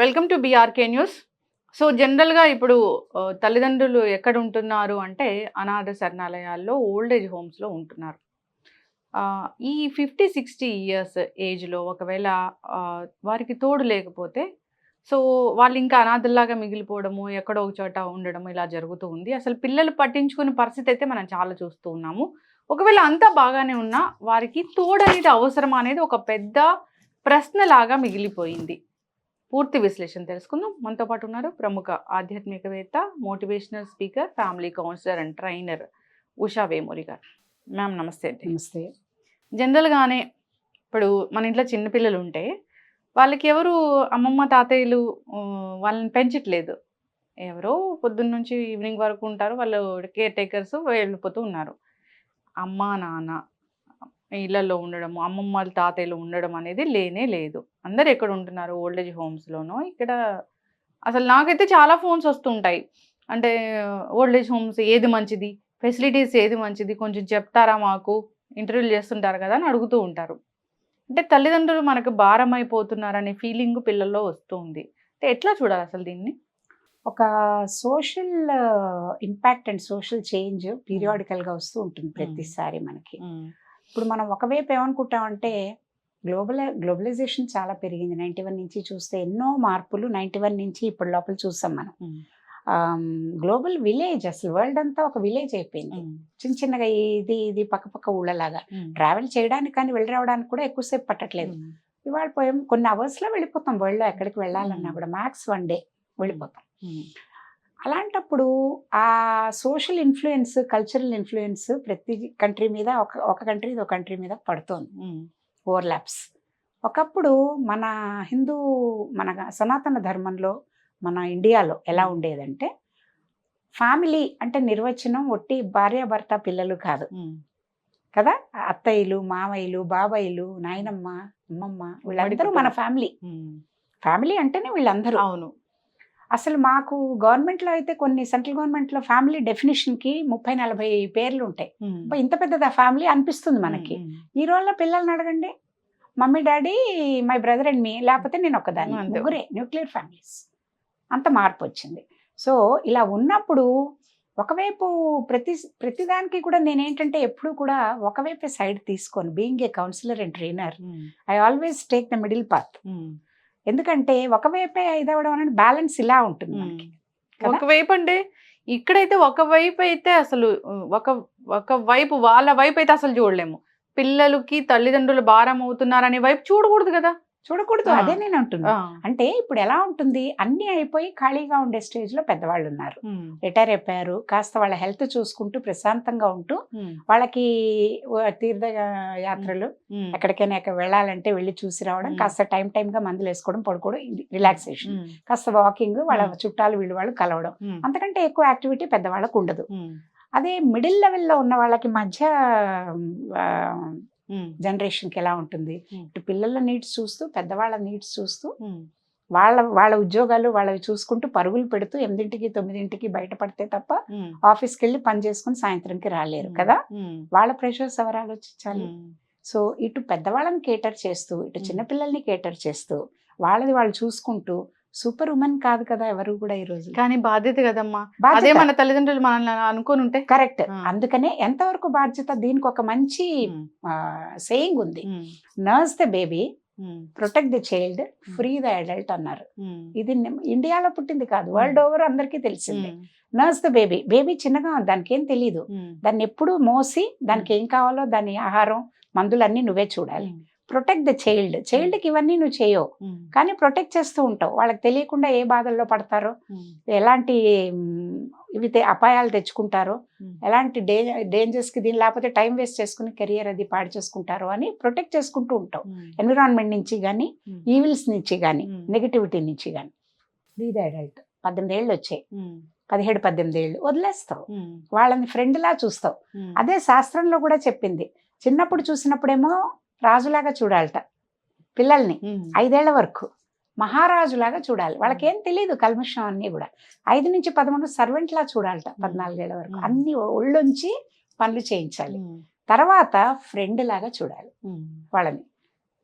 Welcome to BRK news so జనరల్గా ఇప్పుడు తల్లిదండ్రులు ఎక్కడ ఉంటున్నారు అంటే అనాథ శరణాలయాల్లో ఓల్డ్ ఏజ్ హోమ్స్లో ఉంటున్నారు. ఈ ఫిఫ్టీ సిక్స్టీ ఇయర్స్ ఏజ్లో ఒకవేళ వారికి తోడు లేకపోతే సో వాళ్ళు ఇంకా అనాథల్లాగా మిగిలిపోవడము ఎక్కడో ఒక చోట ఉండడం ఇలా జరుగుతూ ఉంది. అసలు పిల్లలు పట్టించుకునే పరిస్థితి అయితే మనం చాలా చూస్తూ ఉన్నాము. ఒకవేళ అంతా బాగానే ఉన్నా వారికి తోడు అనేది అవసరం అనేది ఒక పెద్ద ప్రశ్నలాగా మిగిలిపోయింది. పూర్తి విశ్లేషణ తెలుసుకుందాం. మనతో పాటు ఉన్నారు ప్రముఖ ఆధ్యాత్మికవేత్త motivational speaker family counsellor and trainer Usha Vemuri garu. Ma'am నమస్తే అండి. నమస్తే. జనరల్గానే ఇప్పుడు మన ఇంట్లో చిన్నపిల్లలు ఉంటే వాళ్ళకి ఎవరు అమ్మమ్మ తాతయ్యలు వాళ్ళని పెంచట్లేదు. ఎవరో పొద్దున్న నుంచి ఈవినింగ్ వరకు ఉంటారు. వాళ్ళు కేర్ టేకర్స్ వెళ్ళిపోతూ ఉన్నారు. అమ్మ నాన్న ఇళ్ళల్లో ఉండడము అమ్మమ్మ వాళ్ళ తాతయ్యలు ఉండడం అనేది లేనే లేదు. అందరు ఎక్కడ ఉంటున్నారు? ఓల్డ్ ఏజ్ హోమ్స్లోనో ఇక్కడ అసలు నాకైతే చాలా ఫోన్స్ వస్తుంటాయి. అంటే ఓల్డ్ ఏజ్ హోమ్స్ ఏది మంచిది? ఫెసిలిటీస్ ఏది మంచిది? కొంచెం చెప్తారా మాకు? ఇంటర్వ్యూలు చేస్తుంటారు కదా అని అడుగుతూ ఉంటారు. అంటే తల్లిదండ్రులు మనకు భారం అయిపోతున్నారనే ఫీలింగ్ పిల్లల్లో వస్తుంది. అంటే ఎట్లా చూడాలి అసలు దీన్ని? ఒక social impact and social change పీరియాడికల్గా వస్తూ ఉంటుంది ప్రతిసారి మనకి. ఇప్పుడు మనం ఒకవైపు ఏమనుకుంటామంటే గ్లోబల్ గ్లోబలైజేషన్ చాలా పెరిగింది. నైంటీ వన్ నుంచి చూస్తే ఎన్నో మార్పులు నైంటీ వన్ నుంచి ఇప్పటి లోపల చూసాం మనం. గ్లోబల్ విలేజ్ అసలు వరల్డ్ అంతా ఒక విలేజ్ అయిపోయింది. చిన్న చిన్నగా ఇది ఇది పక్క పక్క ఊళ్ళలాగా. ట్రావెల్ చేయడానికి కానీ వెళ్ళి రావడానికి కూడా ఎక్కువసేపు పట్టట్లేదు. ఇవాళ పోయాం కొన్ని అవర్స్లో వెళ్ళిపోతాం వరల్డ్లో ఎక్కడికి వెళ్ళాలన్నా కూడా. మ్యాక్స్ వన్ డే వెళ్ళిపోతాం. అలాంటప్పుడు ఆ సోషల్ ఇన్ఫ్లుయెన్స్ కల్చరల్ ఇన్ఫ్లుయెన్స్ ప్రతి కంట్రీ మీద ఒక ఒక కంట్రీ ఒక కంట్రీ మీద పడుతోంది. ఓవర్లాప్స్. ఒకప్పుడు మన హిందూ మన సనాతన ధర్మంలో మన ఇండియాలో ఎలా ఉండేదంటే ఫ్యామిలీ అంటే నిర్వచనం ఒట్టి భార్యాభర్త పిల్లలు కాదు. కదా? అత్తయ్యలు మామయ్యలు బాబాయిలు నాయనమ్మ అమ్మమ్మ వీళ్ళందరూ మన ఫ్యామిలీ. ఫ్యామిలీ అంటేనే వీళ్ళందరూ. అవును. అసలు మాకు గవర్నమెంట్లో అయితే కొన్ని సెంట్రల్ గవర్నమెంట్లో ఫ్యామిలీ డెఫినేషన్కి ముప్పై నలభై పేర్లు ఉంటాయి. ఇంత పెద్దదా ఫ్యామిలీ అనిపిస్తుంది మనకి. ఈ రోజుల్లో పిల్లల్ని అడగండి. Mummy daddy my brother and me లేకపోతే నేను ఒకదాన్ని అంతే. ముగ్గురే న్యూక్లియర్ ఫ్యామిలీస్. అంత మార్పు వచ్చింది. సో ఇలా ఉన్నప్పుడు ఒకవైపు ప్రతి ప్రతిదానికి కూడా నేనేంటంటే ఎప్పుడు కూడా ఒకవైపే సైడ్ తీసుకోను. Being a counsellor and trainer. I always take the middle path. ఎందుకంటే ఒకవైపే ఇదవడం అనేది బ్యాలెన్స్ ఇలా ఉంటుంది మనకి? ఒకవైపు అంటే ఇక్కడైతే ఒకవైపు అయితే అసలు ఒక ఒక వైపు వాళ్ళ వైపు అయితే అసలు చూడలేము. పిల్లలకి తల్లిదండ్రులు భారం అవుతున్నారనే వైపు చూడకూడదు కదా? చూడకూడదు. అదే నేను అంటున్నా. అంటే ఇప్పుడు ఎలా ఉంటుంది? అన్నీ అయిపోయి ఖాళీగా ఉండే స్టేజ్లో పెద్దవాళ్ళు ఉన్నారు. రిటైర్ అయిపోయారు. కాస్త వాళ్ళ హెల్త్ చూసుకుంటూ ప్రశాంతంగా ఉంటూ వాళ్ళకి తీర్థ యాత్రలు ఎక్కడికైనా ఎక్కడ వెళ్ళాలంటే వెళ్ళి చూసి రావడం. కాస్త టైం టైం గా మందులు వేసుకోవడం పడుకోవడం రిలాక్సేషన్. కాస్త వాకింగ్ వాళ్ళ. చుట్టాలు వీళ్ళు వాళ్ళు కలవడం. అంతకంటే ఎక్కువ యాక్టివిటీ పెద్దవాళ్ళకు ఉండదు. అదే మిడిల్ లెవెల్లో ఉన్న వాళ్ళకి మధ్య జనరేషన్కి ఎలా ఉంటుంది. ఇటు పిల్లల నీడ్స్ చూస్తూ పెద్దవాళ్ళ నీడ్స్ చూస్తూ వాళ్ళ వాళ్ళ ఉద్యోగాలు వాళ్ళవి చూసుకుంటూ పరుగులు పెడుతూ ఎనిమిదింటికి తొమ్మిదింటికి బయటపడితే తప్ప ఆఫీస్కి వెళ్ళి పని చేసుకుని సాయంత్రంకి రాలేరు కదా? వాళ్ళ ప్రెషర్స్ ఎవరు ఆలోచించాలి? సో ఇటు పెద్దవాళ్ళని కేటర్ చేస్తూ ఇటు. చిన్నపిల్లల్ని కేటర్ చేస్తూ వాళ్ళది వాళ్ళు చూసుకుంటూ సూపర్ ఉమెన్ కాదు కదా ఎవరు కూడా ఈ రోజు. కానీ బాధ్యత కదమ్మా. అదే మన తల్లిదండ్రులు మనల్ని అనుకోని ఉంటే. కరెక్ట్. అందుకనే ఎంతవరకు బాధ్యత దీనికి ఒక మంచి సేయింగ్ ఉంది. Nurse the baby protect the child free the adult అన్నారు. ఇది ఇండియాలో పుట్టింది కాదు వరల్డ్ ఓవర్ అందరికీ తెలిసింది. నర్స్ ద బేబీ బేబీ చిన్నగా ఉంది, దానికి ఏం తెలియదు దాన్ని ఎప్పుడు మోసి దానికి ఏం కావాలో దాని ఆహారం మందులన్నీ నువ్వే చూడాలి. ప్రొటెక్ట్ ద చైల్డ్ చైల్డ్కి ఇవన్నీ నువ్వు చేయవు. ఉమ్, కానీ ప్రొటెక్ట్ చేస్తూ ఉంటావు. వాళ్ళకి తెలియకుండా ఏ బాధల్లో పడతారో ఉమ్, ఎలాంటి ఇవి అపాయాలు తెచ్చుకుంటారో ఉమ్, ఎలాంటి డే డేంజర్స్కి దీని లేకపోతే టైం వేస్ట్ చేసుకుని కెరియర్ అది పాడు చేసుకుంటారో అని ప్రొటెక్ట్ చేసుకుంటూ ఉంటావు. ఎన్విరాన్మెంట్ నుంచి కానీ ఈవిల్స్ నుంచి కానీ. నెగిటివిటీ నుంచి కానీ అడల్ట్ పద్దెనిమిది ఏళ్ళు వచ్చాయి. పదిహేడు పద్దెనిమిది ఏళ్ళు వదిలేస్తావు. వాళ్ళని ఫ్రెండ్లా చూస్తావు. అదే శాస్త్రంలో కూడా చెప్పింది. చిన్నప్పుడు చూసినప్పుడేమో రాజులాగా చూడాలట. పిల్లల్ని ఐదేళ్ళ వరకు మహారాజులాగా చూడాలి. వాళ్ళకేం తెలియదు కల్మషం అన్నీ కూడా. ఐదు నుంచి పదమూడు సర్వెంట్లా చూడాలట పద్నాలుగేళ్ళ వరకు. అన్ని ఒళ్ళొంచి పనులు చేయించాలి. తర్వాత ఫ్రెండ్ లాగా చూడాలి వాళ్ళని.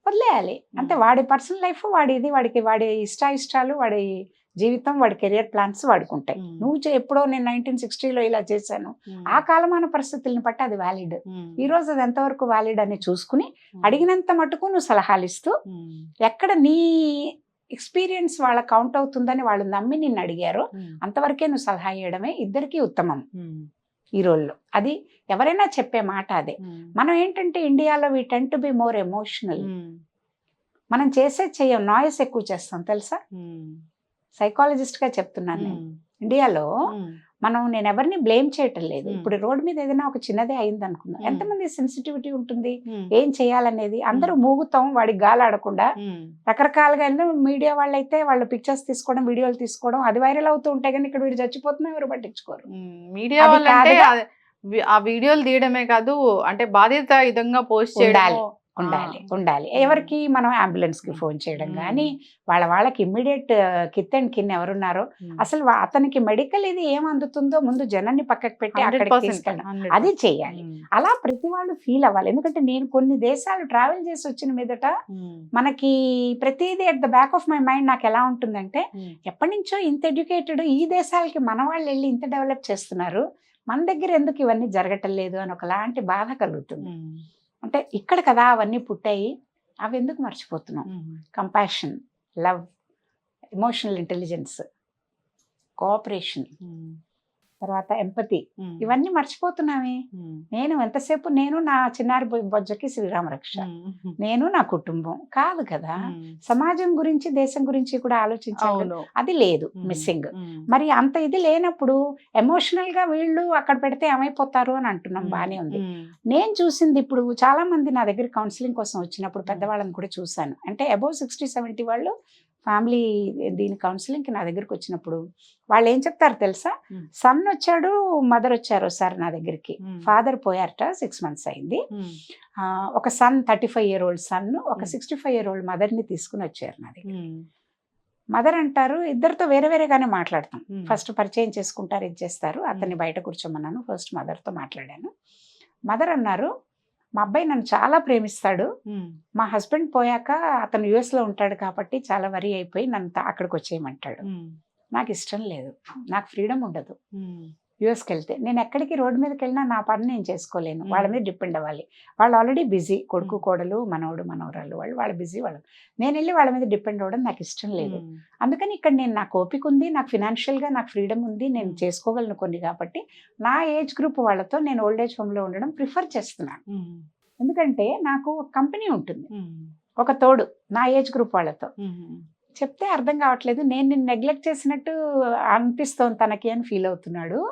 వదిలేయాలి. మ్మ్. వాడి పర్సనల్ లైఫ్ వాడిది. వాడికి వాడి ఇష్ట ఇష్టాలు వాడి జీవితం వాడి కెరియర్ ప్లాన్స్ వాడికి ఉంటాయి మ్మ్. నువ్వు చే- ఎప్పుడో నేను నైన్టీన్ సిక్స్టీలో ఇలా చేశాను. ఆ కాలమాన పరిస్థితులను బట్టి అది వ్యాలిడ్. ఈ రోజు అది ఎంతవరకు వ్యాలిడ్ అని చూసుకుని అడిగినంత మటుకు నువ్వు సలహాలు ఇస్తూ ఎక్కడ నీ ఎక్స్పీరియన్స్ వాళ్ళ కౌంట్ అవుతుందని వాళ్ళు నమ్మి నిన్ను అడిగారో అంతవరకే నువ్వు సలహా ఇవ్వడమే ఇద్దరికి ఉత్తమం. ఈ రోజుల్లో. అది ఎవరైనా చెప్పే మాట అదే. మనం ఏంటంటే ఇండియాలో we tend to be more emotional. మనం చేసే చెయ్యం నాయిస్ ఎక్కువ చేస్తాం తెలుసా? సైకాలజిస్ట్గా చెప్తున్నాను నేను. ఇండియాలో మనం నేను ఎవరిని బ్లేమ్ చేయటం లేదు. ఇప్పుడు రోడ్ మీద ఏదైనా ఒక చిన్నదే అయింది అనుకుందాం ఎంతమంది సెన్సిటివిటీ ఉంటుంది? ఏం చేయాలనేది? అందరూ మూగుతాం వాడికి గాలాడకుండా. రకరకాలుగా మీడియా వాళ్ళైతే వాళ్ళ పిక్చర్స్ తీసుకోవడం వీడియోలు తీసుకోవడం అది వైరల్ అవుతూ ఉంటాయి కానీ ఇక్కడ వీడు చచ్చిపోతున్నా ఎవరు పట్టించుకోరు. మీడియా ఆ వీడియోలు తీయడమే కాదు అంటే బాధ్యత విధంగా పోస్ట్ చేయడం ఉండాలి. ఉండాలి. ఎవరికి మనం అంబులెన్స్కి ఫోన్ చేయడం కానీ వాళ్ళ వాళ్ళకి ఇమ్మీడియట్ కిత్ అండ్ కిన్ ఎవరున్నారో అసలు అతనికి మెడికల్ ఇది ఏం అందుతుందో ముందు జనాన్ని పక్కకు పెట్టి అక్కడికి తీసుకెళ్ళడం. అది చేయాలి. అలా ప్రతి వాళ్ళు ఫీల్ అవ్వాలి. ఎందుకంటే నేను కొన్ని దేశాలు ట్రావెల్ చేసి వచ్చిన మీదట మనకి ప్రతిదీ at the back of my mind నాకు ఎలా ఉంటుందంటే ఎప్పటి నుంచో ఇంత ఎడ్యుకేటెడ్ ఈ దేశాలకి మన వాళ్ళు వెళ్ళి ఇంత డెవలప్ చేస్తున్నారు. మన దగ్గర ఎందుకు ఇవన్నీ జరగటం లేదు అని ఒకలాంటి బాధ కలుగుతుంది. అంటే ఇక్కడ కదా అవన్నీ పుట్టాయి అవి ఎందుకు మర్చిపోతున్నాం? Compassion love emotional intelligence cooperation తర్వాత ఎంపతి ఇవన్నీ మర్చిపోతున్నామే నేను ఎంతసేపు నేను నా చిన్నారి బొజ్జకి శ్రీరామ రక్ష నేను నా కుటుంబం. కాదు కదా? సమాజం గురించి దేశం గురించి కూడా ఆలోచించాలి అది లేదు మిస్సింగ్ మరి అంత ఇది లేనప్పుడు ఎమోషనల్గా వీళ్ళు అక్కడ పెడితే ఏమైపోతారు అని అంటున్నాం బానే ఉంది. నేను చూసింది ఇప్పుడు చాలా మంది నా దగ్గర కౌన్సిలింగ్ కోసం వచ్చినప్పుడు పెద్దవాళ్ళని కూడా చూశాను. అంటే అబౌవ్ సిక్స్టీ సెవెంటీ వాళ్ళు ఫ్యామిలీ దీని counselling కి నా దగ్గరికి వచ్చినప్పుడు వాళ్ళు ఏం చెప్తారు తెలుసా. సన్ వచ్చాడు మదర్ వచ్చారు సార్ నా దగ్గరికి. ఫాదర్ పోయారట సిక్స్ మంత్స్ అయింది. ఒక son thirty five year old son ఒక. సిక్స్టీ ఫైవ్ ఇయర్ ఓల్డ్ మదర్ని తీసుకుని వచ్చారు నా దగ్గర మదర్ అంటారు ఇద్దరితో వేరే వేరేగానే మాట్లాడతాం. ఫస్ట్ పరిచయం చేసుకుంటారు ఇది చేస్తారు. అతన్ని బయట కూర్చోమన్నాను ఫస్ట్ మదర్తో మాట్లాడాను. మదర్ అన్నారు మా అబ్బాయి నన్ను చాలా ప్రేమిస్తాడు. మా హస్బెండ్ పోయాక అతను యుఎస్లో ఉంటాడు కాబట్టి చాలా వరి అయిపోయి నన్ను అక్కడికి వచ్చేయమంటాడు. నాకు ఇష్టం లేదు. నాకు ఫ్రీడమ్ ఉండదు. యుఎస్కి వెళ్తే నేను ఎక్కడికి రోడ్డు మీదకి వెళ్ళినా నా పని నేను చేసుకోలేను. వాళ్ళ మీద డిపెండ్ అవ్వాలి. వాళ్ళు ఆల్రెడీ బిజీ. కొడుకు. కోడలు మనవడు మనవరాలు వాళ్ళు వాళ్ళు బిజీ వాళ్ళు. నేను వెళ్ళి వాళ్ళ మీద డిపెండ్ అవ్వడం నాకు ఇష్టం లేదు. అందుకని ఇక్కడ నేను నాకు ఓపిక ఉంది నాకు ఫినాన్షియల్గా నాకు ఫ్రీడమ్ ఉంది నేను. చేసుకోగలను కొన్ని కాబట్టి నా ఏజ్ గ్రూప్ వాళ్ళతో నేను ఓల్డ్ ఏజ్ హోమ్లో ఉండడం ప్రిఫర్ చేస్తున్నాను. ఎందుకంటే నాకు కంపెనీ ఉంటుంది. ఒక తోడు నా ఏజ్ గ్రూప్ వాళ్ళతో. చెప్తే అర్థం కావట్లేదు. నేను నిన్ను నెగ్లెక్ట్ చేసినట్టు అనిపిస్తోంది తనకి అని ఫీల్ అవుతున్నాడు.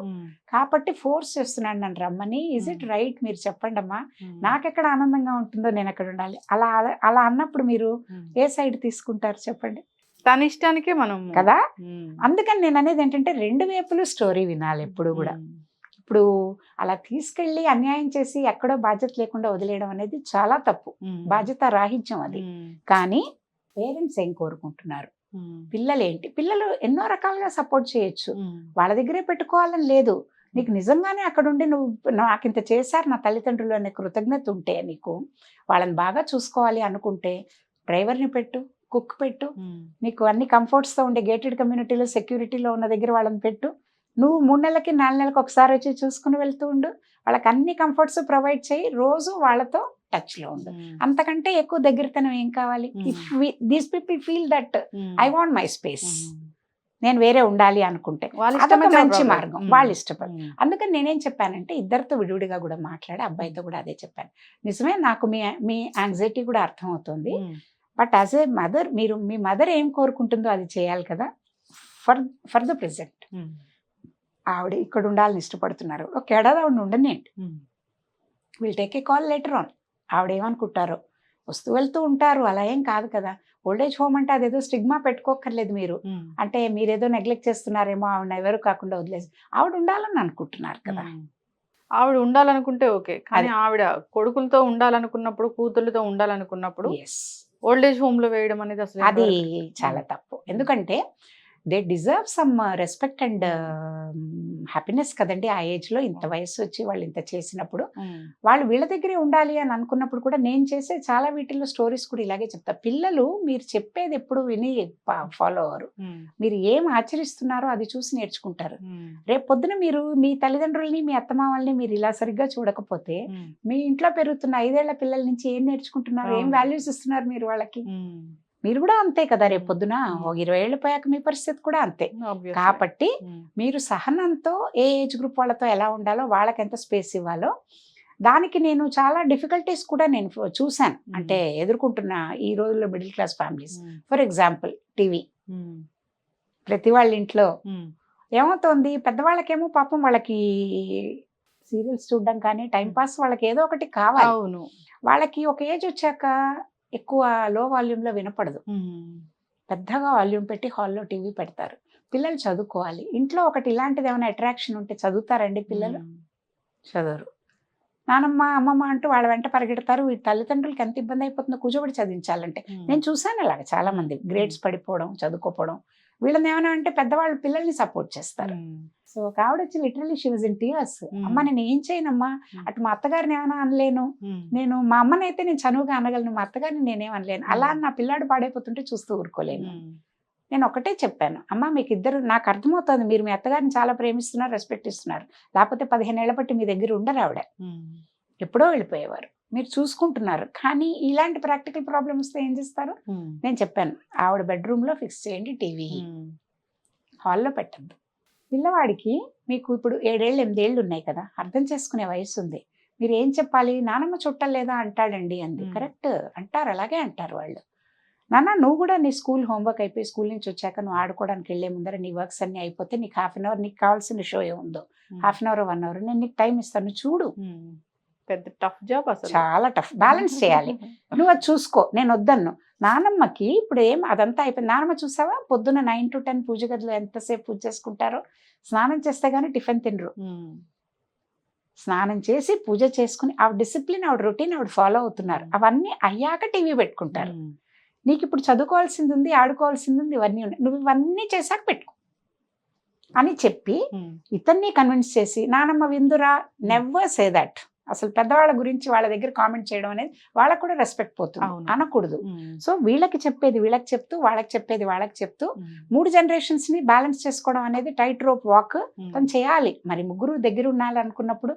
కాబట్టి ఫోర్స్ చేస్తున్నాడు నన్ను రమ్మని. Is it. రైట్ మీరు చెప్పండి అమ్మా నాకెక్కడ ఆనందంగా ఉంటుందో నేను ఎక్కడ ఉండాలి. అలా అలా- అలా అన్నప్పుడు మీరు ఏ సైడ్ తీసుకుంటారు చెప్పండి? తన ఇష్టానికే మనం కదా? అందుకని నేను అనేది ఏంటంటే రెండు వైపులు స్టోరీ వినాలి ఎప్పుడు కూడా. ఇప్పుడు అలా తీసుకెళ్ళి అన్యాయం చేసి ఎక్కడో బాధ్యత లేకుండా వదిలేయడం అనేది చాలా తప్పు. బాధ్యత రాహిత్యం అది. కానీ పేరెంట్స్ ఏం కోరుకుంటున్నారు? పిల్లలు ఏంటి పిల్లలు ఎన్నో రకాలుగా సపోర్ట్ చేయొచ్చు. వాళ్ళ దగ్గరే పెట్టుకోవాలని లేదు. నీకు నిజంగానే అక్కడ ఉండి నువ్వు నాకు ఇంత చేశారు నా తల్లిదండ్రులు అనే కృతజ్ఞత ఉంటే నీకు వాళ్ళని బాగా చూసుకోవాలి అనుకుంటే డ్రైవర్ని పెట్టు కుక్ పెట్టు నీకు అన్ని కంఫర్ట్స్తో ఉండే గేటెడ్ కమ్యూనిటీలో సెక్యూరిటీలో ఉన్న దగ్గర వాళ్ళని పెట్టు. నువ్వు మూడు నెలలకి నాలుగు నెలలకు ఒకసారి వచ్చి చూసుకుని వెళ్తూ ఉండు. వాళ్ళకి అన్ని కంఫర్ట్స్ ప్రొవైడ్ చేయి. రోజు వాళ్ళతో టచ్లో ఉండు అంతకంటే ఎక్కువ దగ్గరతనం ఏం కావాలి? If these people feel that I want my space నేను వేరే ఉండాలి అనుకుంటే వాళ్ళ అదొక మంచి. మార్గం. వాళ్ళు ఇష్టపడ అందుకని నేనేం చెప్పానంటే ఇద్దరితో విడివిడిగా కూడా మాట్లాడి అబ్బాయితో కూడా అదే చెప్పాను. నిజమే నాకు మీ మీ యాంగ్జైటీ కూడా అర్థమవుతుంది. బట్ యాజ్ ఏ మదర్ మీరు మీ మదర్ ఏం కోరుకుంటుందో అది చేయాలి కదా? ఫర్ ఫర్ ద ప్రెసెంట్ ఆవిడ ఇక్కడ ఉండాలని ఇష్టపడుతున్నారు. ఒక ఏడాది ఆవిడ ఉండనేంటి will take a call letter on ఆవిడ ఏమనుకుంటారో వస్తూ వెళ్తూ ఉంటారు. అలా ఏం కాదు కదా. ఓల్డేజ్ హోమ్ అంటే అదేదో స్టిగ్మా పెట్టుకోకర్లేదు మీరు. అంటే మీరేదో నెగ్లెక్ట్ చేస్తున్నారేమో ఆవిడ ఎవరు కాకుండా వదిలేసి. ఆవిడ ఉండాలని అనుకుంటున్నారు కదా. ఆవిడ ఉండాలనుకుంటే ఓకే. కానీ. ఆవిడ కొడుకులతో ఉండాలనుకున్నప్పుడు కూతుర్లతో ఉండాలనుకున్నప్పుడు ఎస్ ఓల్డ్ ఏజ్ హోమ్లో వేయడం అనేది అసలు అది? చాలా తప్పు. ఎందుకంటే they deserve some respect and happiness కదండి. ఆ ఏజ్లో ఇంత వయసు వచ్చి వాళ్ళు ఇంత చేసినప్పుడు వాళ్ళు వీళ్ళ దగ్గరే ఉండాలి అని అనుకున్నప్పుడు కూడా నేను చేసే చాలా వీటిల్లో స్టోరీస్ కూడా ఇలాగే చెప్తా. పిల్లలు మీరు చెప్పేది ఎప్పుడు విని ఫాలో అవ్వరు. మీరు ఏం ఆచరిస్తున్నారో అది చూసి నేర్చుకుంటారు. రేపు పొద్దున మీరు మీ తల్లిదండ్రుల్ని మీ అత్తమామల్ని మీరు ఇలా సరిగ్గా చూడకపోతే మీ ఇంట్లో పెరుగుతున్న ఐదేళ్ళ పిల్లల నుంచి ఏం నేర్చుకుంటున్నారు? ఏం. వాల్యూస్ ఇస్తున్నారు మీరు వాళ్ళకి? మీరు కూడా అంతే కదా రేపు పొద్దున ఇరవై ఏళ్ళు పోయాక మీ పరిస్థితి కూడా అంతే. కాబట్టి ఉమ్, మీరు సహనంతో ఏ ఏజ్ గ్రూప్ వాళ్ళతో ఎలా ఉండాలో వాళ్ళకి ఎంత స్పేస్ ఇవ్వాలో దానికి నేను చాలా డిఫికల్టీస్ కూడా నేను చూశాను. మ్మ్. అంటే ఎదుర్కొంటున్న ఈ రోజుల్లో middle class families. Um, for example TV. ప్రతి వాళ్ళ ఇంట్లో ఏమవుతోంది? పెద్దవాళ్ళకేమో పాపం వాళ్ళకి సీరియల్స్ చూడడం కానీ టైం పాస్ వాళ్ళకి ఏదో ఒకటి కావాలి. వాళ్ళకి ఒక ఏజ్ వచ్చాక ఎక్కువ లో వాల్యూమ్లో వినపడదు. పెద్దగా వాల్యూమ్ పెట్టి హాల్లో టీవీ పెడతారు. పిల్లలు చదువుకోవాలి. ఇంట్లో ఒకటి ఇలాంటిది ఏమైనా అట్రాక్షన్ ఉంటే చదువుతారండి పిల్లలు? చదవరు. నానమ్మ అమ్మమ్మ అంటూ వాళ్ళ వెంట పరిగెడతారు. ఈ తల్లిదండ్రులకి ఎంత ఇబ్బంది అయిపోతుందో కూర్చోబడి చదివించాలంటే. నేను చూశాను అలాగ చాలా మంది గ్రేడ్స్ పడిపోవడం చదువుకోపోవడం. వీళ్ళని ఏమైనా అంటే పెద్దవాళ్ళు పిల్లల్ని సపోర్ట్ చేస్తారు. సో ఒక ఆవిడ వచ్చి literally she was in tears. అమ్మ నేను ఏం చేయనమ్మా. అటు మా అత్తగారిని ఏమైనా అనలేను. నేను మా అమ్మనైతే నేను చనువుగా అనగలను మా అత్తగారిని నేనేం అనలేను. అలా. నా పిల్లాడు పాడైపోతుంటే చూస్తూ ఊరుకోలేను. నేను ఒకటే చెప్పాను అమ్మ మీకు ఇద్దరు నాకు అర్థమవుతుంది మీరు మీ అత్తగారిని చాలా ప్రేమిస్తున్నారు రెస్పెక్ట్ ఇస్తున్నారు. లేకపోతే పదిహేను ఏళ్ళ బట్టి మీ దగ్గర ఉండరు ఆవిడ. ఎప్పుడో వెళ్ళిపోయేవారు. మీరు చూసుకుంటున్నారు. కానీ ఇలాంటి ప్రాక్టికల్ ప్రాబ్లమ్ వస్తే ఏం చేస్తారు? నేను చెప్పాను ఆవిడ బెడ్రూమ్లో ఫిక్స్ చేయండి టీవీ. హాల్లో పెట్టద్దు. పిల్లవాడికి మీకు ఇప్పుడు ఏడేళ్ళు ఎనిమిదేళ్ళు ఉన్నాయి కదా అర్థం చేసుకునే వయసు ఉంది. మీరు ఏం చెప్పాలి? నానమ్మ చుట్టలేదా? అంటాడండి అంది. కరెక్ట్. అంటారు. అలాగే అంటారు వాళ్ళు. నాన్న నువ్వు కూడా నీ స్కూల్ హోంవర్క్ అయిపోయి స్కూల్ నుంచి వచ్చాక నువ్వు ఆడుకోవడానికి వెళ్ళే ముందర నీ వర్క్స్ అన్ని అయిపోతే నీకు హాఫ్ అన్ అవర్ నీకు కావాల్సిన షో ఏముందో? Half an hour one hour నేను నీకు టైం ఇస్తాను. చూడు. పెద్ద టఫ్ జాబ్ అసలు. చాలా టఫ్. బ్యాలెన్స్ చేయాలి. నువ్వు అది చూసుకో. నేను వద్దన్ను. నానమ్మకి ఇప్పుడు ఏం అదంతా అయిపోయింది. నానమ్మ చూసావా? పొద్దున్న నైన్ టు టెన్ పూజ గదిలో ఎంతసేపు పూజ చేసుకుంటారో? స్నానం చేస్తే గానీ టిఫిన్ తినరు. స్నానం చేసి పూజ చేసుకుని ఆవిడ డిసిప్లిన్ ఆవిడ రొటీన్ ఆవిడ ఫాలో అవుతున్నారు. అవన్నీ అయ్యాక టీవీ పెట్టుకుంటారు. నీకు ఇప్పుడు చదువుకోవాల్సింది ఉంది ఆడుకోవాల్సింది ఉంది ఇవన్నీ ఉన్నాయి. నువ్వు ఇవన్నీ చేశాక పెట్టుకో. అని చెప్పి ఇతన్ని కన్విన్స్ చేసి నానమ్మ విందురా? నెవర్ సే దట్ అసలు పెద్దవాళ్ళ గురించి వాళ్ళ దగ్గర కామెంట్ చేయడం అనేది వాళ్ళకు కూడా రెస్పెక్ట్ పోతుంది. అనకూడదు. సో వీళ్ళకి చెప్పేది వీళ్ళకి చెప్తూ వాళ్ళకి చెప్పేది వాళ్ళకి చెప్తూ మూడు జనరేషన్స్ని బ్యాలెన్స్ చేసుకోవడం అనేది టైట్ రోప్ వాక్ తను చేయాలి. మరి ముగ్గురు దగ్గర ఉండాలి అనుకున్నప్పుడు.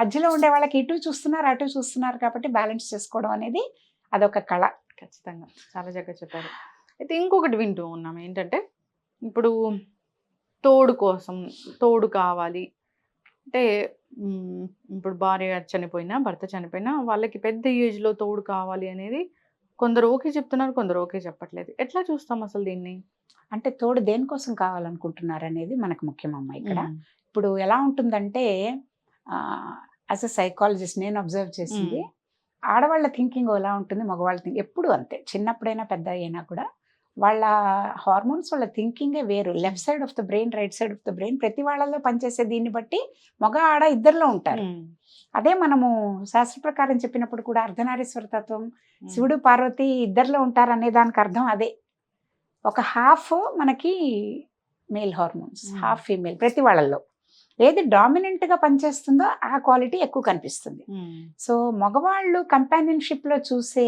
మధ్యలో ఉండే వాళ్ళకి ఇటు చూస్తున్నారు అటు చూస్తున్నారు కాబట్టి బ్యాలెన్స్ చేసుకోవడం అనేది అదొక కళ. ఖచ్చితంగా. చాలా చక్కగా చెప్పారు. అయితే ఇంకొకటి వింటూ ఉన్నాం. ఏంటంటే ఇప్పుడు తోడు కోసం తోడు కావాలి అంటే ఇప్పుడు భార్య చనిపోయినా భర్త చనిపోయినా వాళ్ళకి పెద్ద ఏజ్లో తోడు కావాలి అనేది కొందరు ఓకే చెప్తున్నారు కొందరు ఓకే చెప్పట్లేదు. ఎట్లా చూస్తాం అసలు దీన్ని? అంటే తోడు దేనికోసం కావాలనుకుంటున్నారు అనేది మనకు ముఖ్యమమ్మ ఇక్కడ. ఇప్పుడు ఎలా ఉంటుందంటే యాజ్ అ సైకాలజిస్ట్ నేను అబ్జర్వ్ చేసింది. ఆడవాళ్ళ థింకింగ్ ఎలా ఉంటుంది మగవాళ్ళ థింకింగ్ ఎప్పుడు అంతే. చిన్నప్పుడైనా పెద్ద అయినా కూడా వాళ్ళ హార్మోన్స్ వాళ్ళ థింకింగే వేరు. Left side of the brain right side of the brain ప్రతి వాళ్ళలో పనిచేసే దీన్ని బట్టి మగ ఆడ ఇద్దరిలో ఉంటారు. అదే మనము శాస్త్ర ప్రకారం చెప్పినప్పుడు కూడా అర్ధనారీశ్వర తత్వం శివుడు పార్వతి ఇద్దరిలో ఉంటారు అనే దానికి అర్థం అదే. ఒక హాఫ్ మనకి మేల్ హార్మోన్స్. హాఫ్ ఫీమేల్ ప్రతి వాళ్ళల్లో. ఏది డామినెంట్గా పనిచేస్తుందో ఆ క్వాలిటీ ఎక్కువ కనిపిస్తుంది. సో మగవాళ్ళు కంపానియన్షిప్లో చూసే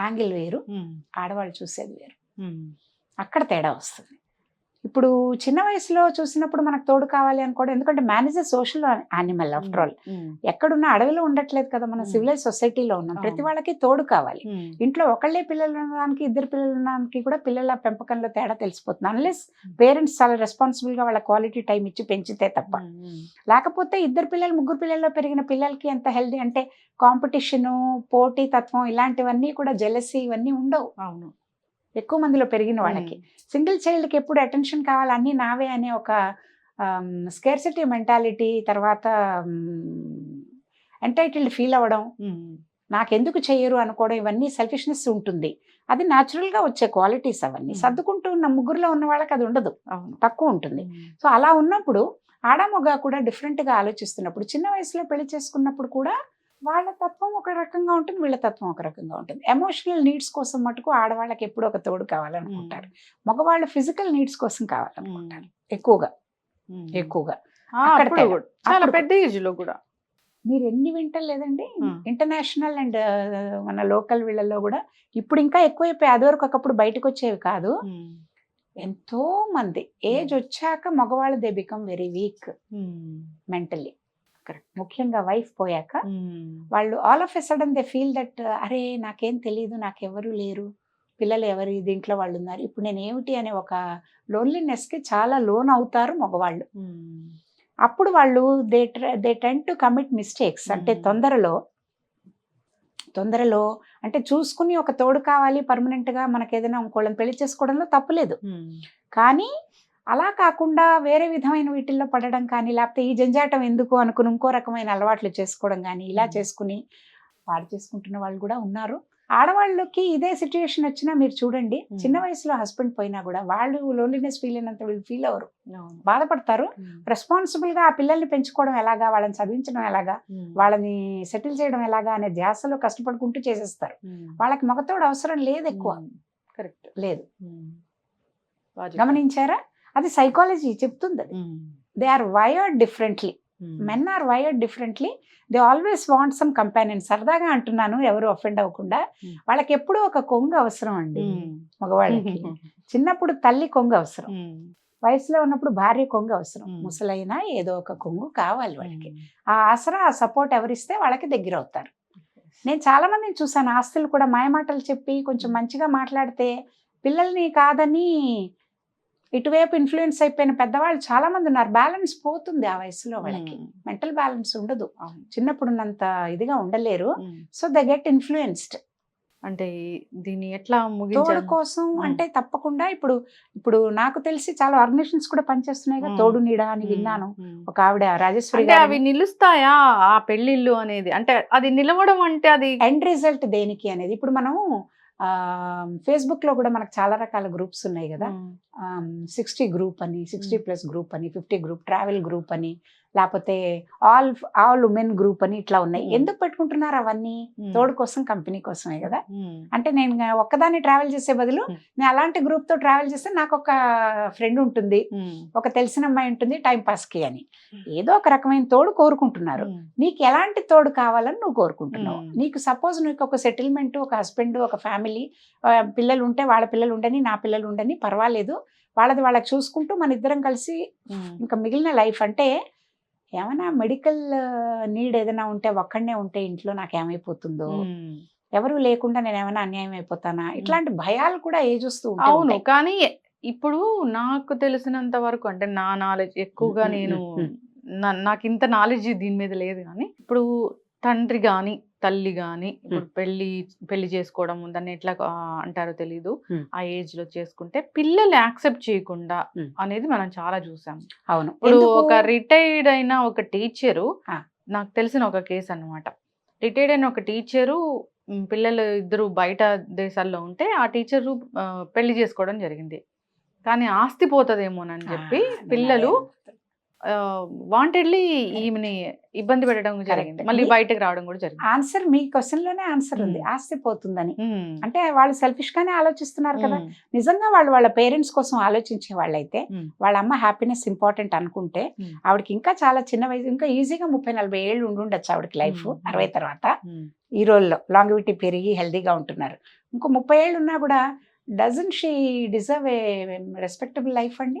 యాంగిల్ వేరు ఆడవాళ్ళు చూసేది వేరు. అక్కడ తేడా వస్తుంది. ఇప్పుడు చిన్న వయసులో చూసినప్పుడు మనకు తోడు కావాలి అనుకోవడం ఎందుకంటే man is social animal after all ఎక్కడున్నా అడవిలో ఉండట్లేదు కదా మనం. సివిలైజ్ సొసైటీలో ఉన్నాం. ప్రతి. వాళ్ళకి తోడు కావాలి. ఇంట్లో ఒకళ్ళే పిల్లలు ఉన్నదానికి ఇద్దరు పిల్లలు ఉన్నదానికి కూడా పిల్లల పెంపకంలో తేడా తెలిసిపోతుంది. అన్లెస్ పేరెంట్స్ చాలా రెస్పాన్సిబుల్గా వాళ్ళ క్వాలిటీ టైం ఇచ్చి పెంచితే తప్ప. లేకపోతే ఇద్దరు పిల్లలు ముగ్గురు పిల్లల్లో పెరిగిన పిల్లలకి ఎంత హెల్దీ అంటే కాంపిటీషన్ పోటీ తత్వం ఇలాంటివన్నీ కూడా జెలసీ ఇవన్నీ ఉండవు. అవును. ఎక్కువ మందిలో పెరిగిన వాళ్ళకి. సింగిల్ చైల్డ్కి ఎప్పుడు అటెన్షన్ కావాలి అన్నీ నావే అనే ఒక స్కేర్సిటీ మెంటాలిటీ తర్వాత ఎంటైటిల్డ్ ఫీల్ అవ్వడం నాకెందుకు చెయ్యరు అనుకోవడం ఇవన్నీ సెల్ఫిష్నెస్ ఉంటుంది. అది natural గా వచ్చే క్వాలిటీస్ అవన్నీ. సర్దుకుంటూ ఉన్న ముగ్గురులో ఉన్న వాళ్ళకి అది ఉండదు. తక్కువ ఉంటుంది. సో అలా ఉన్నప్పుడు ఆడ మగ కూడా different గా ఆలోచిస్తున్నప్పుడు చిన్న వయసులో పెళ్ళి చేసుకున్నప్పుడు కూడా వాళ్ళ తత్వం ఒక రకంగా ఉంటుంది వీళ్ళ తత్వం ఒక రకంగా ఉంటుంది. ఎమోషనల్ నీడ్స్ కోసం మటుకు ఆడవాళ్ళకి ఎప్పుడూ ఒక తోడు కావాలనుకుంటారు. మగవాళ్ళు ఫిజికల్ నీడ్స్ కోసం కావాలనుకుంటారు. ఎక్కువగా. ఎక్కువగా. చాలా పెద్ద ఏజ్లో కూడా. మీరు ఎన్ని వింటలేదండి Hmm. ఇంటర్నేషనల్ అండ్ మన లోకల్ వీళ్ళల్లో కూడా ఇప్పుడు ఇంకా ఎక్కువైపోయి అదివరకు ఒకప్పుడు బయటకు వచ్చేవి కాదు. ఎంతో మంది. ఏజ్ వచ్చాక మగవాళ్ళు they become very weak Correct. ముఖ్యంగా వైఫ్ పోయాక వాళ్ళు all of a sudden they feel that అరే నాకేం తెలియదు నాకెవరు లేరు పిల్లలు ఎవరు దీంట్లో వాళ్ళు ఉన్నారు. ఇప్పుడు నేను ఏమిటి అనే ఒక లోన్లీనెస్కి చాలా లోన్ అవుతారు మగవాళ్ళు. అప్పుడు వాళ్ళు they they tend to commit mistakes అంటే Hmm. తొందరలో తొందరలో అంటే చూసుకుని ఒక తోడు కావాలి permanent గా మనకి ఏదైనా ఇంకోళ్ళని పెళ్ళి చేసుకోవడంలో తప్పులేదు. కానీ అలా కాకుండా వేరే విధమైన వీటిల్లో పడడం కానీ లేకపోతే ఈ జంజాటం ఎందుకు అనుకుని ఇంకో రకమైన అలవాట్లు చేసుకోవడం కానీ ఇలా. చేసుకుని పాడు చేసుకుంటున్న వాళ్ళు కూడా ఉన్నారు. ఆడవాళ్ళకి ఇదే సిచ్యుయేషన్ వచ్చినా మీరు చూడండి. చిన్న వయసులో హస్బెండ్ పోయినా కూడా వాళ్ళు లోన్లీనెస్ ఫీల్ అయినంత వీళ్ళు ఫీల్ అవ్వరు. బాధపడతారు. రెస్పాన్సిబుల్గా ఆ పిల్లల్ని పెంచుకోవడం ఎలాగా వాళ్ళని చదివించడం ఎలాగా వాళ్ళని సెటిల్ చేయడం ఎలాగా అనే ధ్యాసలో కష్టపడుకుంటూ చేసేస్తారు. వాళ్ళకి మగతోడు అవసరం లేదు ఎక్కువ. కరెక్ట్. లేదు. గమనించారా? అది సైకాలజీ చెప్తుంది అది they are wired differently men are wired differently they always want some companion సరదాగా అంటున్నాను ఎవరు అఫెండ్ అవ్వకుండా. వాళ్ళకి ఎప్పుడూ ఒక కొంగు అవసరం అండి. మగవాళ్ళకి. చిన్నప్పుడు తల్లి కొంగు అవసరం. వయసులో ఉన్నప్పుడు భార్య కొంగు అవసరం. ముసలైనా ఏదో ఒక కొంగు కావాలి వాళ్ళకి. ఆ ఆసరా ఆ సపోర్ట్ ఎవరిస్తే వాళ్ళకి దగ్గర అవుతారు. నేను చాలా మందిని చూసాను ఆస్తులు కూడా మాయమాటలు చెప్పి కొంచెం మంచిగా మాట్లాడితే పిల్లల్ని కాదని ఇటువైపు ఇన్ఫ్లుయెన్స్ అయిపోయిన పెద్దవాళ్ళు చాలా మంది ఉన్నారు. బ్యాలెన్స్ పోతుంది ఆ వయసులో వాళ్ళకి. మెంటల్ బ్యాలెన్స్ ఉండదు. చిన్నప్పుడు ఉన్నంత ఇదిగా ఉండలేరు. సో ద గెట్ ఇన్ఫ్లుయెన్స్డ్ అంటే దీన్ని ఎట్లా తోడు ముగించాలి కోసం. అంటే తప్పకుండా ఇప్పుడు ఇప్పుడు నాకు తెలిసి చాలా ఆర్గనైజేషన్స్ కూడా పనిచేస్తున్నాయి కదా. Hmm. తోడు నీడ అని విన్నాను. ఒక ఆవిడ రాజేశ్వరి అవి నిలుస్తాయా ఆ పెళ్ళిళ్ళు అనేది? అంటే అది నిలవడం అంటే అది ఎండ్ రిజల్ట్ దేనికి అనేది? ఇప్పుడు మనం ఫేస్బుక్లో కూడా మనకు చాలా రకాల గ్రూప్స్ ఉన్నాయి కదా. సిక్స్టీ గ్రూప్ అని సిక్స్టీ. ప్లస్ గ్రూప్ అని ఫిఫ్టీ గ్రూప్ ట్రావెల్ గ్రూప్ అని లేకపోతే ఆల్ ఆల్ ఉమెన్ గ్రూప్ అని ఇట్లా ఉన్నాయి. ఎందుకు పెట్టుకుంటున్నారు అవన్నీ? తోడు కోసం కంపెనీ కోసమే కదా. అంటే నేను ఒక్కదాన్ని ట్రావెల్ చేసే బదులు. నేను అలాంటి గ్రూప్తో ట్రావెల్ చేస్తే నాకు ఒక ఫ్రెండ్ ఉంటుంది. ఒక తెలిసిన అమ్మాయి ఉంటుంది టైం పాస్కి అని ఏదో ఒక రకమైన తోడు కోరుకుంటున్నారు. నీకు ఎలాంటి తోడు కావాలని నువ్వు కోరుకుంటున్నావు. నీకు సపోజ్ నీకు ఒక సెటిల్మెంట్ ఒక హస్బెండ్ ఒక ఫ్యామిలీ పిల్లలు ఉంటే వాళ్ళ పిల్లలు ఉండని నా పిల్లలు ఉండని పర్వాలేదు. వాళ్ళది వాళ్ళకి చూసుకుంటూ మన ఇద్దరం కలిసి ఇంకా మిగిలిన లైఫ్ అంటే ఏమైనా మెడికల్ నీడ్ ఏదైనా ఉంటే ఒక్కడనే ఉంటే ఇంట్లో నాకు ఏమైపోతుందో. ఎవరు లేకుండా నేను ఏమైనా అన్యాయం అయిపోతానా? ఇట్లాంటి భయాలు కూడా వస్తూ ఉంటే అవును. కానీ ఇప్పుడు నాకు తెలిసినంత వరకు అంటే నా నాలెడ్జ్ ఎక్కువగా నేను నాకు ఇంత నాలెడ్జ్ దీని మీద లేదు కానీ ఇప్పుడు తండ్రి గాని తల్లి గాని ఇప్పుడు పెళ్ళి పెళ్ళి చేసుకోవడం దాన్ని ఎట్లా అంటారో తెలీదు. ఆ ఏజ్లో చేసుకుంటే పిల్లలు యాక్సెప్ట్ చేయకుండా. అనేది మనం చాలా చూసాం అవును ఇప్పుడు? ఒక రిటైర్డ్ అయిన ఒక టీచరు. నాకు తెలిసిన ఒక కేసు అన్నమాట రిటైర్డ్ అయిన ఒక టీచరు పిల్లలు ఇద్దరు బయట దేశాల్లో ఉంటే ఆ టీచరు పెళ్ళి చేసుకోవడం జరిగింది కానీ ఆస్తి పోతుందేమోనని చెప్పి పిల్లలు వాంటెడ్లీ ఈమెని ఇబ్బంది పెట్టడం జరిగింది. మళ్ళీ బయటకు రావడం కూడా జరిగింది. ఆన్సర్ మీ క్వశ్చన్లోనే ఆన్సర్ ఉంది. ఉమ్. ఆస్తి పోతుందని. ఉమ్, అంటే వాళ్ళు సెల్ఫిష్ గానే ఆలోచిస్తున్నారు కదా. ఉమ్, నిజంగా వాళ్ళు వాళ్ళ పేరెంట్స్ కోసం ఆలోచించే వాళ్ళైతే. వాళ్ళ అమ్మ హ్యాపీనెస్ ఇంపార్టెంట్ అనుకుంటే. ఆవిడకి ఇంకా చాలా చిన్న వయసు ఇంకా ఈజీగా ముప్పై నలభై ఏళ్ళు ఉండుండొచ్చు ఆవిడకి లైఫ్. అరవై తర్వాత ఈ రోజుల్లో. లాంగివిటీ పెరిగి హెల్దీగా ఉంటున్నారు. ఇంకో ముప్పై ఏళ్ళు ఉన్నా కూడా doesn't she deserve a respectable life అండి.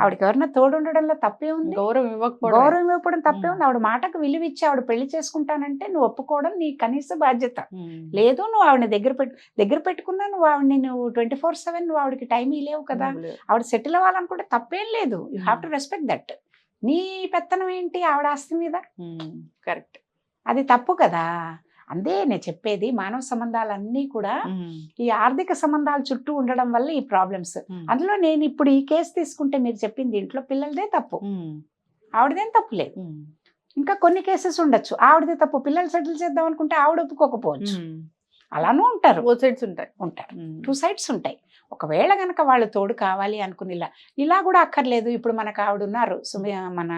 ఆవిడకి ఎవరన్నా తోడు ఉండడంలో తప్పే ఉంది. గౌరవం ఇవ్వకపోవడం. గౌరవం ఇవ్వకపోవడం తప్పే. ఉంది. ఆవిడ మాటకు విలువ ఇచ్చి ఆవిడ పెళ్ళి చేసుకుంటానంటే నువ్వు ఒప్పుకోవడం నీ కనీస బాధ్యత. లేదు నువ్వు ఆవిడని దగ్గర పెట్టు దగ్గర పెట్టుకున్నా నువ్వు ఆవిడని నువ్వు ట్వంటీ ఫోర్ సెవెన్ నువ్వు ఆవిడకి టైం ఇలేవు కదా. ఆవిడ సెటిల్ అవ్వాలనుకుంటే తప్పేం లేదు. You have to. Respect that. నీ పెత్తనం ఏంటి ఆవిడ ఆస్తి మీద? కరెక్ట్. అది తప్పు కదా. అందే నేను చెప్పేది మానవ సంబంధాలన్నీ కూడా ఈ ఆర్థిక సంబంధాల చుట్టూ ఉండడం వల్ల ఈ ప్రాబ్లమ్స్. అందులో నేను ఇప్పుడు ఈ కేసు తీసుకుంటే మీరు చెప్పింది ఇంట్లో పిల్లలదే తప్పు. ఆవిడదేం తప్పు ఇంకా కొన్ని కేసెస్ ఉండొచ్చు. ఆవిడదే తప్పు. పిల్లలు సెటిల్ చేద్దాం అనుకుంటే ఆవిడ ఒప్పుకోకపోవచ్చు. అలానూ ఉంటారు. సైడ్స్ ఉంటాయి. ఉంటారు. టూ సైడ్స్ ఉంటాయి. ఒకవేళ గనక వాళ్ళు తోడు కావాలి అనుకుని ఇలా ఇలా కూడా అక్కర్లేదు. ఇప్పుడు మనకు ఆవిడ ఉన్నారు. సుమి మన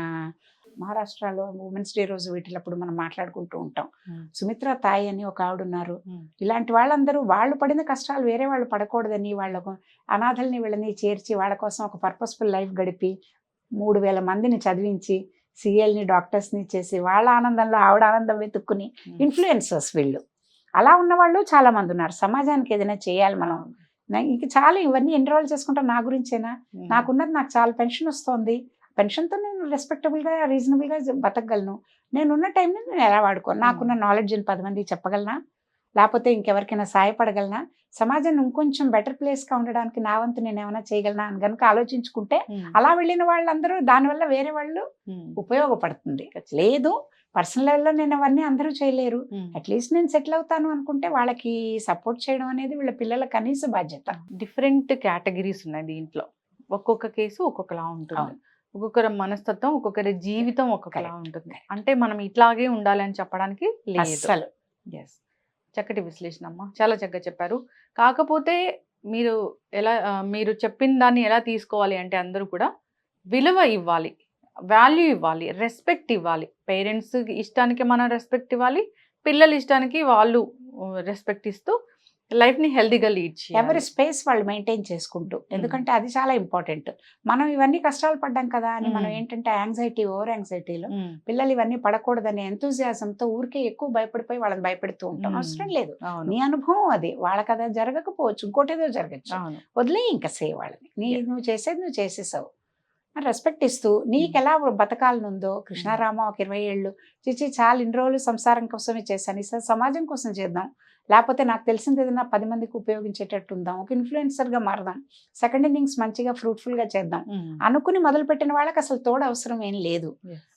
మహారాష్ట్రలో ఉమెన్స్ డే రోజు వీటిలప్పుడు మనం మాట్లాడుకుంటూ ఉంటాం. Hmm. సుమిత్ర తాయి అని ఒక ఆవిడ ఉన్నారు Hmm. ఇలాంటి వాళ్ళందరూ వాళ్ళు పడిన కష్టాలు వేరే వాళ్ళు పడకూడదని వాళ్ళకు అనాథల్ని వీళ్ళని చేర్చి వాళ్ళ కోసం ఒక పర్పస్ఫుల్ లైఫ్ గడిపి మూడు వేల మందిని చదివించి సిఎల్ని డాక్టర్స్ని చేసి వాళ్ళ ఆనందంలో ఆవిడ ఆనందం వెతుక్కుని ఇన్ఫ్లుయెన్సర్స్ వీళ్ళు. అలా ఉన్న వాళ్ళు చాలా మంది ఉన్నారు. సమాజానికి ఏదైనా చేయాలి మనం. ఇంక చాలా ఇవన్నీ ఎన్రోల్ చేసుకుంటా నా గురించేనా? Hmm. నాకున్నది నాకు చాలా పెన్షన్ వస్తుంది. పెన్షన్తో నేను రెస్పెక్టబుల్గా రీజనబుల్గా బతకగలను. నేను ఉన్న టైంని నేను ఎలా వాడుకోను? నాకున్న నాలెడ్జ్ని పది మందికి చెప్పగలనా? లేకపోతే ఇంకెవరికైనా సహాయపడగలనా? సమాజాన్ని ఇంకొంచెం బెటర్ ప్లేస్గా ఉండడానికి నా వంతు నేను ఏమైనా చేయగలనా అని కనుక ఆలోచించుకుంటే. అలా వెళ్ళిన వాళ్ళందరూ దానివల్ల వేరే వాళ్ళు. ఉపయోగపడుతుంది. లేదు పర్సనల్ లెవెల్లో నేను అవన్నీ అందరూ చేయలేరు. అట్లీస్ట్ నేను సెటిల్ అవుతాను అనుకుంటే వాళ్ళకి సపోర్ట్ చేయడం అనేది వీళ్ళ పిల్లల కనీస బాధ్యత. డిఫరెంట్ కేటగిరీస్ ఉన్నాయి దీంట్లో. ఒక్కొక్క కేసు ఒక్కొక్కలా ఉంటుంది. ఒక్కొక్కరి మనస్తత్వం ఒక్కొక్కరి జీవితం ఒక్కొక్కలా ఉంటుంది. అంటే మనం ఇట్లాగే ఉండాలి అని చెప్పడానికి లేదు. ఎస్ చక్కటి విశ్లేషణ అమ్మా చాలా చక్కగా చెప్పారు. కాకపోతే మీరు ఎలా మీరు చెప్పిన దాన్ని ఎలా తీసుకోవాలి అంటే అందరూ కూడా విలువ ఇవ్వాలి వాల్యూ ఇవ్వాలి రెస్పెక్ట్ ఇవ్వాలి. పేరెంట్స్ ఇష్టానికి మనం రెస్పెక్ట్ ఇవ్వాలి పిల్లల ఇష్టానికి వాళ్ళు రెస్పెక్ట్ ఇస్తూ లైఫ్ని హెల్దీగా లీడ్ ఎవరి చేయాలి స్పేస్ వాళ్ళు మెయింటైన్ చేసుకుంటూ. ఎందుకంటే అది చాలా ఇంపార్టెంట్. మనం ఇవన్నీ కష్టాలు పడ్డాం కదా అని మనం. ఏంటంటే యాంగ్జైటీ ఓవర్ యాంగ్జైటీలో పిల్లలు ఇవన్నీ పడకూడదనే ఎంతూజియాజంతో ఊరికే ఎక్కువ భయపడిపోయి వాళ్ళని భయపెడుతూ ఉంటాం. అవసరం లేదు. నీ అనుభవం అది. వాళ్ళకి అది జరగకపోవచ్చు. ఇంకోటేదో జరగచ్చు. వదిలే ఇంకా సే వాళ్ళని. నీ. నువ్వు చేసేది నువ్వు చేసేసావు. రెస్పెక్ట్ ఇస్తూ నీకు ఎలా బతకాలనుందో కృష్ణారామ ఒక ఇరవై ఏళ్ళు చిచి చాలా ఇన్ని రోజులు సంసారం కోసమే చేశాను. ఈసారి సమాజం కోసం చేద్దాం. లేకపోతే నాకు తెలిసింది ఏదైనా పది మందికి ఉపయోగించేటట్టు ఉందాం ఒక ఇన్ఫ్లుయెన్సర్గా మారదాం సెకండ్ ఇన్నింగ్స్ మంచిగా ఫ్రూట్ఫుల్గా చేద్దాం అనుకుని మొదలుపెట్టిన వాళ్ళకి అసలు తోడు అవసరం ఏం లేదు.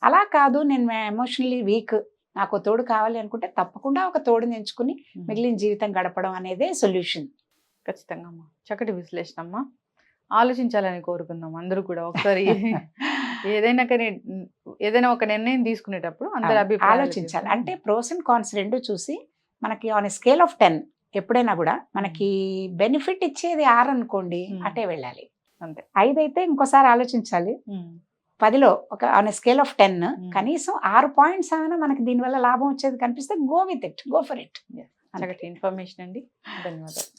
అలా కాదు నేను ఎమోషనలీ వీక్ నాకు తోడు కావాలి అనుకుంటే తప్పకుండా ఒక తోడుని ఎంచుకుని. మిగిలిన జీవితం గడపడం అనేదే సొల్యూషన్ ఖచ్చితంగా అమ్మా. చక్కటి విశ్లేషణ అమ్మా. ఆలోచించాలని కోరుకుందాం అందరూ కూడా ఒకసారి. ఏదైనా కానీ ఏదైనా ఒక నిర్ణయం తీసుకునేటప్పుడు అందరి అభిప్రాయాలు ఆలోచించాలి. అంటే ప్రోస్ అండ్ కాన్స్ రెండు చూసి మనకి ఆన్ స్కేల్ ఆఫ్ టెన్ ఎప్పుడైనా కూడా మనకి బెనిఫిట్ ఇచ్చేది ఆరు అనుకోండి. అటే వెళ్ళాలి. అంతే. ఐదు అయితే ఇంకోసారి ఆలోచించాలి. పదిలో ఒక ఆన్ స్కేల్ ఆఫ్ టెన్. కనీసం ఆరు పాయింట్స్ అయినా మనకి దీనివల్ల లాభం వచ్చేది కనిపిస్తే go with it go for it information అండి. ధన్యవాదాలు.